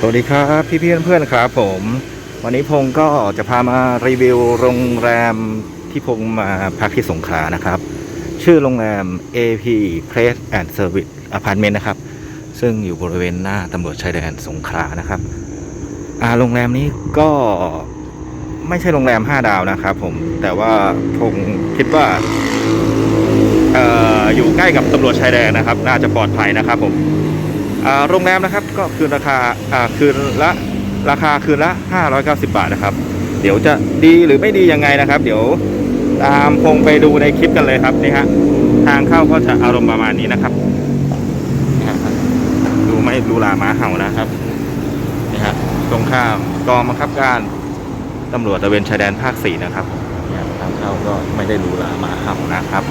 สวัสดีครับพี่พี่ๆเพื่อนๆครับผม วันนี้พงก็จะพามารีวิวโรงแรมที่พงมาพักที่สงขลานะครับ ชื่อโรงแรม AP Place and Service Apartment นะครับ ซึ่งอยู่บริเวณหน้าตำรวจชายแดนสงขลานะครับอ่าโรงแรมนี้ก็ไม่ใช่โรงแรม 5 ดาวนะครับผมแต่ว่าพงคิดว่าอออยู่ใกล้กับตำรวจชายแดนนะครับ น่าจะปลอดภัยนะครับผม โรงแรมนะครับก็คือราคาคืนละราคาคืนละ 590 บาทนะครับ เดี๋ยวจะดีหรือไม่ดียังไงนะครับ เดี๋ยวตามพงไปดูในคลิปกันเลยครับนี่ฮะทางเข้าก็จะอารมณ์ประมาณนี้นะครับนี่ฮะดูไม่ดูลาหมาเห่านะครับนี่ฮะตรงข้ามกองบังคับการตำรวจตะเวนชายแดนภาคสี่นะครับทางเข้าก็ไม่ได้ดูลาหมาเห่านะครับ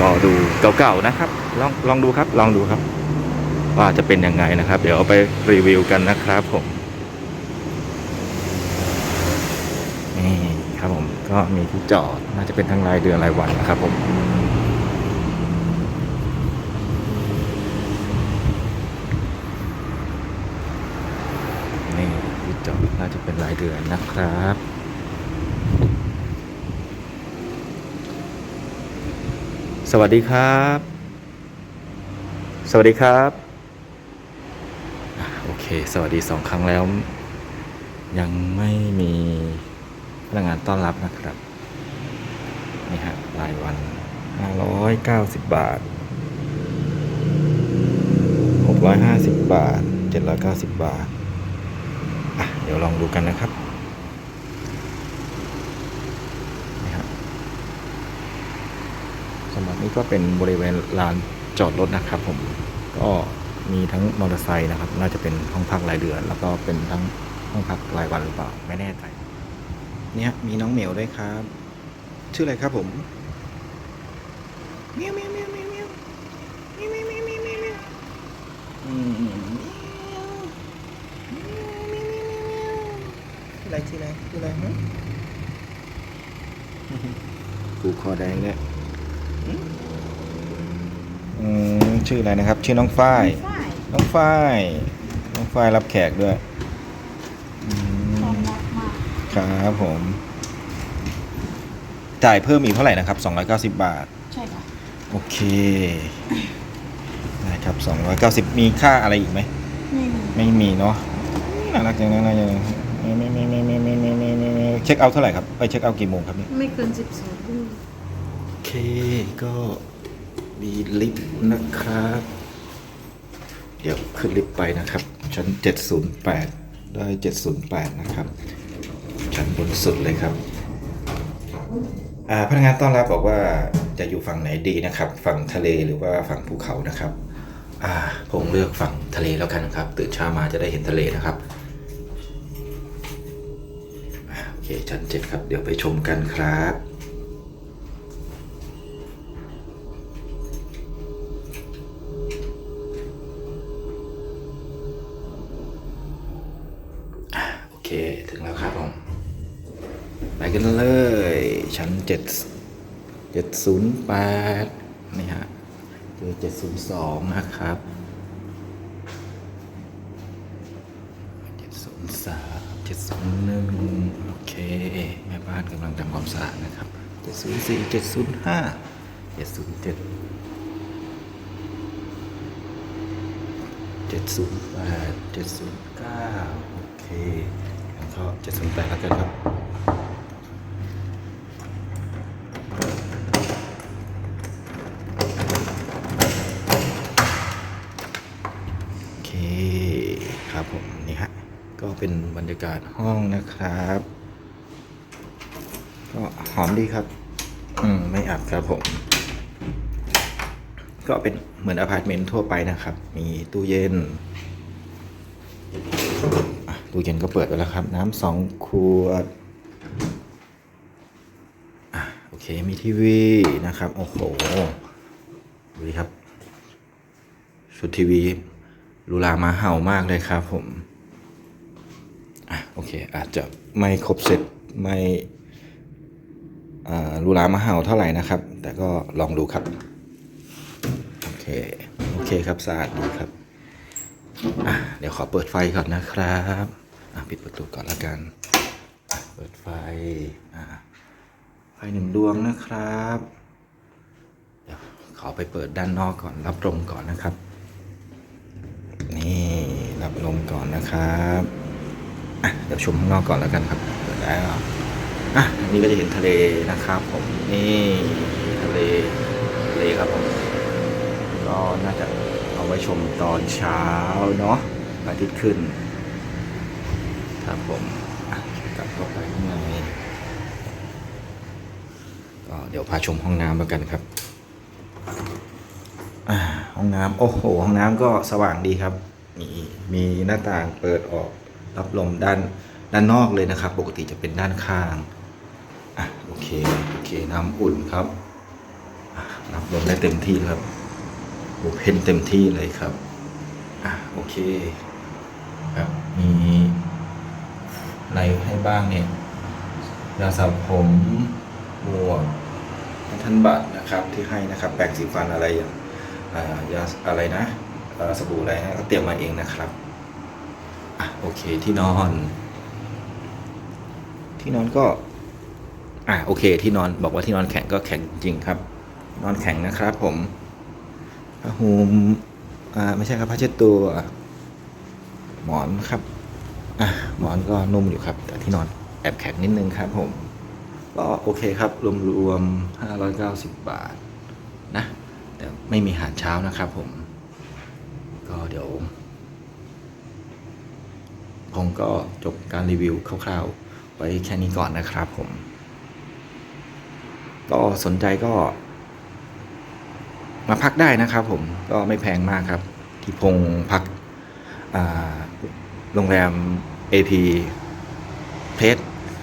ก็ดูเก่าๆนะครับ ลองลองดูครับ ลองดูครับ ว่าจะเป็นยังไงนะครับ เดี๋ยวเอาไปรีวิวกันนะครับผมนี่ครับผมก็มีที่จอดน่าจะเป็นทั้งรายเดือนรายวันนะครับผมนี่ที่จอดน่าจะเป็นรายเดือนนะครับสวัสดีครับ สวัสดีครับ สวัสดีสองครั้งแล้ว ยังไม่มีพนักงานต้อนรับนะครับ นี่ฮะรายวัน 590 บาท 650 บาท 790 บาท อะ เดี๋ยวลองดูกันนะครับนี่ครับสำหรับนี้ก็เป็นบริเวณลานจอดรถนะครับผมก็ มีทั้งมอเตอร์ไซค์นะครับ น่าจะเป็นห้องพักรายเดือน แล้วก็เป็นทั้งห้องพักรายวันหรือเปล่า ไม่แน่ใจ เนี่ยมีน้องเหมียวด้วยครับ ชื่ออะไรครับผมเมียวเมียวเมียวเมียวเมียวเมียวเมียวเมียวเมียวเมียวเมียวอืมเมียวเมียวเมียวเมียวเมียวชื่ออะไรชื่ออะไรชื่ออะไรฮะผูกคอแดงเนี่ยอืม ชื่ออะไรนะครับ ชื่อน้องฝ้ายฝ้าย น้องฝ้าย น้องฝ้ายรับแขกด้วยอืมความรักมากครับผม จ่ายเพิ่มอีกเท่าไหร่นะครับ 290 บาท ใช่ค่ะ โอเค นะครับ 290 มีค่าอะไรอีกไหม ไม่มีไม่มีเนาะน่ารักจังนะน่ารักจังไม่ไม่ไม่ไม่ไม่ไม่ไม่ไม่ไม่ไม่เช็คเอาท์เท่าไหร่ครับ ไปเช็คเอาท์กี่โมงครับเนี่ย ไม่เกินสิบสองทุ่ม โอเคก็ มีลิฟต์นะครับ เดี๋ยวขึ้นลิฟต์ไปนะครับ ชั้น 708 ได้ 708 นะครับ ชั้นบนสุดเลยครับอาพนักงานต้อนรับบอกว่าจะอยู่ฝั่งไหนดีนะครับ ฝั่งทะเลหรือว่าฝั่งภูเขานะครับอาผมเลือกฝั่งทะเลแล้วกันครับ ตื่นเช้ามาจะได้เห็นทะเลนะครับโอเคชั้นเจ็ดครับ เดี๋ยวไปชมกันครับ เคถึงแล้วครับผมไปกันเลย ชั้นเจ็ดเจ็ดศูนย์แปดนี่ฮะเจอเจ็ดศูนย์สองนะครับเจ็ดศูนย์สามเจ็ดศูนย์หนึ่งโอเค แม่บ้านกำลังทำความสะอาดนะครับเจ็ดศูนย์สี่เจ็ดศูนย์ห้าเจ็ดศูนย์เจ็ดเจ็ดศูนย์แปดเจ็ดศูนย์เก้าโอเค ก็เจ็ดศูนแปดแล้วกันครับโอเคครับผมนี่ฮะก็เป็นบรรยากาศห้องนะครับ ก็หอมดีครับ อืม ไม่อับครับผม ก็เป็นเหมือนอพาร์ตเมนต์ทั่วไปนะครับ มีตู้เย็น ตู้เย็นก็เปิดไปแล้วครับ น้ำสองขวดอะโอเค มีทีวีนะครับ โอ้โหดูดิครับชุดทีวีหรูหรามาเห่ามากเลยครับผมอะโอเค อาจจะไม่ครบเซตไม่อ่าหรูหรามาเห่าเท่าไหร่นะครับ แต่ก็ลองดูครับ โอเค โอเคครับสะอาดดีครับอะเดี๋ยวขอเปิดไฟก่อนนะครับ ปิดประตูก่อนละกันเปิดไฟไฟหนึ่งดวงนะครับเดี๋ยวขอไปเปิดด้านนอกก่อนรับลมก่อนนะครับ นี่รับลมก่อนนะครับเดี๋ยวชมข้างนอกก่อนแล้วกันครับเปิดแล้วอะนนี้ก็จะเห็นทะเลนะครับผมนี่ทะเลทะเลครับผมก็น่าจะเอาไว้ชมตอนเช้าเนาะอาทิตย์ขึ้น ครับผมอะกลับเข้าไปข้างในก็เดี๋ยวพาชมห้องน้ำแล้วกันครับอ่าห้องน้ำโอ้โห ห้องน้ำก็สว่างดีครับ มีมีหน้าต่างเปิดออกรับลมด้านด้านนอกเลยนะครับ ปกติจะเป็นด้านข้างอะโอเคโอเคน้ำอุ่นครับอะรับลมได้เต็มที่ครับโอเพนเต็มที่เลยครับอะโอเคครับมี อะไรให้บ้างเนี่ยยาสระผมหมวกทันบัตรนะครับที่ให้นะครับแปรงสีฟันอะไรอย่างยาอะไรนะสบู่อะไรนะก็เตรียมมาเองนะครับอะโอเคที่นอน ที่นอนก็อะโอเคที่นอนบอกว่าที่นอนแข็งก็แข็งจริงครับ นอนแข็งนะครับ ผมผ้าห่มอ่าไม่ใช่ครับผ้าเช็ดตัวหมอนครับ อะหมอนก็นุ่มอยู่ครับ แต่ที่นอนแอบแข็งนิดนึงครับผม ก็โอเคครับ รวมๆ590 บาทนะ แต่ไม่มีอาหารเช้านะครับผม ก็เดี๋ยวผมก็จบการรีวิวคร่าวๆ ไว้แค่นี้ก่อนนะครับผม ก็สนใจก็ มาพักได้นะครับผมก็ไม่แพงมากครับ ที่พงพักอ่า โรงแรม AP p e t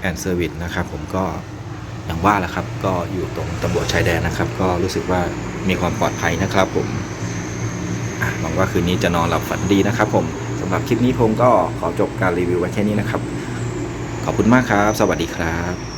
and Service นะครับผมก็อย่างว่าแหละครับก็อยู่ตรงตำรวจชายแดนนะครับ ก็รู้สึกว่ามีความปลอดภัยนะครับผมหวังว่าคืนนี้จะนอนหลับฝันดีนะครับผมสำหรับคลิปนี้ผมก็ขอจบการรีวิวไว้แค่นี้นะครับ ขอบคุณมากครับ สวัสดีครับ